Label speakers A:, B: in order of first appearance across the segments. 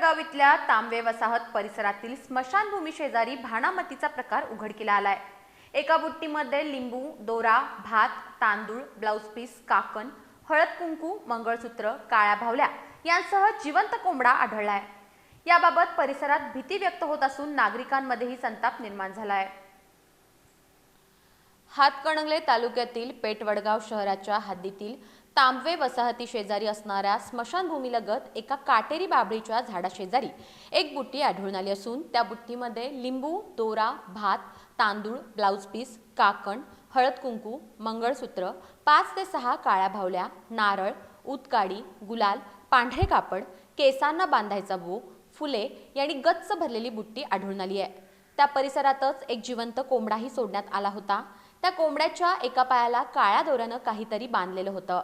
A: जळगाव इथल्या तांबे वसाहत परिसरातील स्मशानभूमी शेजारी भाणामतीचा प्रकार उघडकीला आलाय. एका बुट्टीमध्ये लिंबू दोरा भात तांदूळ ब्लाऊज पीस काकण हळद कुंकू मंगळसूत्र काळ्या भावल्या यांसह जिवंत कोंबडा आढळलाय. याबाबत परिसरात भीती व्यक्त होत असून नागरिकांमध्येही संताप निर्माण झालाय. हातकणंगले तालुक्यातील पेटवडगाव शहराच्या हद्दीतील तांबवे वसाहती शेजारी असणाऱ्या स्मशानभूमीलगत एका काटेरी बाबळीच्या झाडाशेजारी एक बुट्टी आढळून आली असून त्या बुट्टीमध्ये लिंबू दोरा भात तांदूळ ब्लाऊज पीस काकण हळद कुंकू मंगळसूत्र पाच ते सहा काळ्या भावल्या नारळ उतकाडी गुलाल पांढरे कापड केसांना बांधायचा बो फुले यांनी गच्च भरलेली बुट्टी आढळून आली आहे. त्या परिसरातच एक जिवंत कोंबडाही सोडण्यात आला होता. त्या कोंबड्याच्या एका पायाला काळ्या दोऱ्यानं काहीतरी बांधलेलं होतं.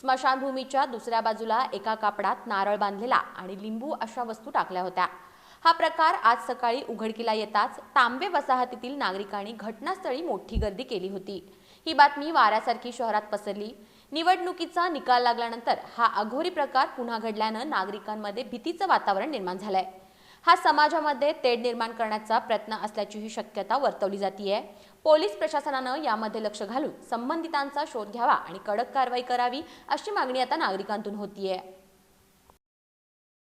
A: स्मशानभूमीच्या दुसऱ्या बाजूला एका कापडात नारळ बांधलेला आणि लिंबू अशा वस्तू टाकल्या होत्या. हा प्रकार आज सकाळी उघडकीला येताच तांबे वसाहतीतील नागरिकांनी घटनास्थळी मोठी गर्दी केली होती. ही बातमी वाऱ्यासारखी शहरात पसरली. निवडणुकीचा निकाल लागल्यानंतर हा अघोरी प्रकार पुन्हा घडल्यानं नागरिकांमध्ये भीतीचं वातावरण निर्माण झालंय. हा समाजामध्ये तेढ निर्माण करण्याचा प्रयत्न असल्याचीही शक्यता वर्तवली जातीये. पोलीस प्रशासनानं यामध्ये लक्ष घालून संबंधितांचा शोध घ्यावा आणि कडक कारवाई करावी अशी मागणी आता नागरिकांतून होतीये.